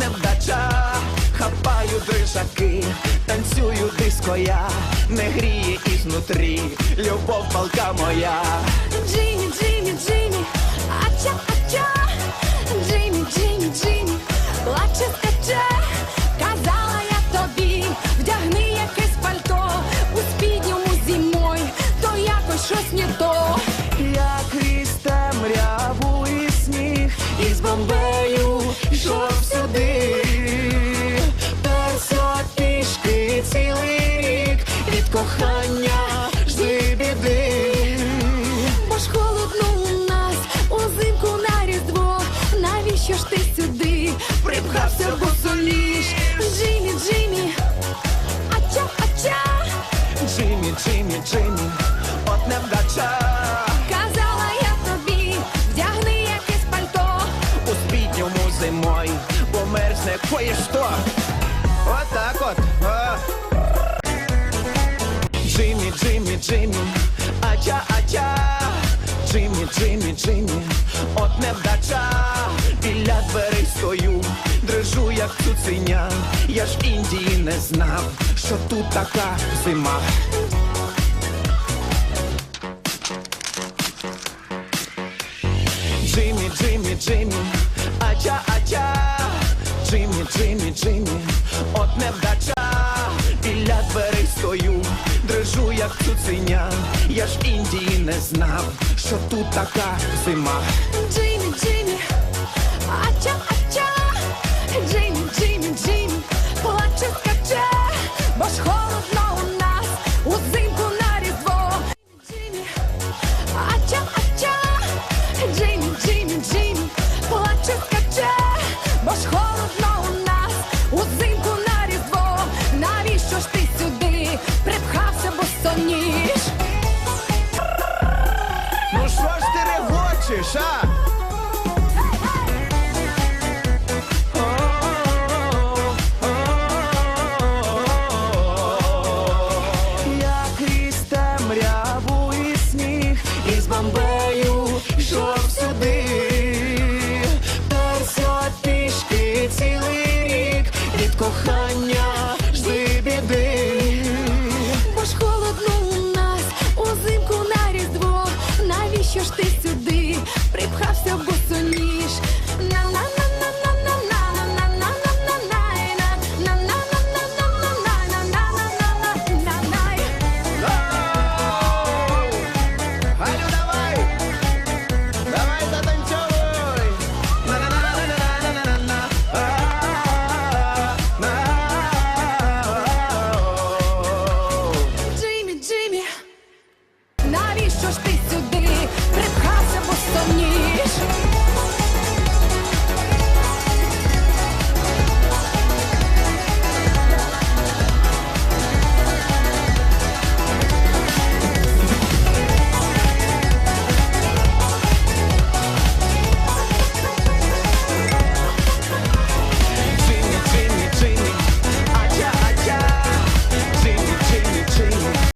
невдача, хапаю дрижаки, танцюю диско я, не гріє ізнутрі, любов палка моя. Джиммі, Джиммі, Джиммі, ача, ача, Джиммі, Джиммі, Джиммі, плаче скаче, казала я тобі, вдягни якесь пальто, у спідньому зимой, то якось щось не то. Джиммі, Джиммі, Джиммі, от невдача, Казала я тобі, вдягни якесь пальто. у спідньому зимой, бо мерзне кое-що. От так от. Джиммі, Джиммі, Джиммі, ача, ача. Джиммі, Джиммі, Джиммі, от невдача. Біля дверей стою, дрижу, як цуценя. Я ж Індії не знав, що тут така зима. Джиммі, ача, ача, Джиммі, Джиммі, Джиммі, от невдача, біля дверей стою, дрижу, як цуценя, я ж Індії не знав, що тут така зима. Джиммі, Джиммі, ача, ача. Джиммі, Джиммі, Джиммі,